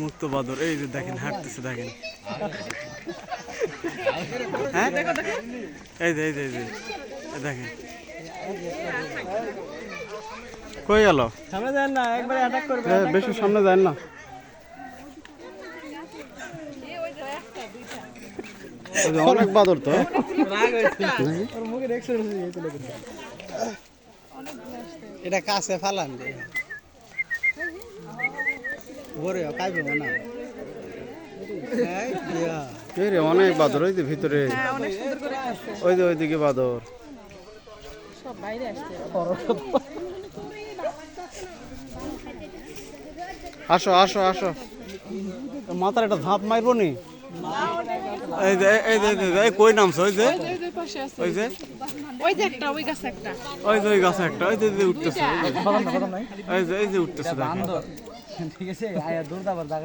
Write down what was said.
মুক্ত বাদর এই যে দেখেন, হাঁটতেছে, দেখেন। হ্যাঁ? এই যে এই যে দেখেন কই গেল সামনে যান না একবারে অ্যাটাক করবে বেশি সামনে যায় না। অনেক বাদর তো। ওর এটা কাছে ফালান দে। না। রে অনেক বাদর ওই ভিতরে। ওই যে ওইদিকে বাদর। সব বাইরে আসছে। আসো আসো আসো। মাথার একটা ধাপ মারবো নি? এই যে এই যে এই এই কই নামছে? ওই যে? ওই যে? ওই যে একটা ওই গাছে একটা। ওই যে ওই গাছে একটা। ওই যে উঠতেছে এই যে এই যে উঠতেছে ঠিক আছে আয়া দূর দাবার জায়গা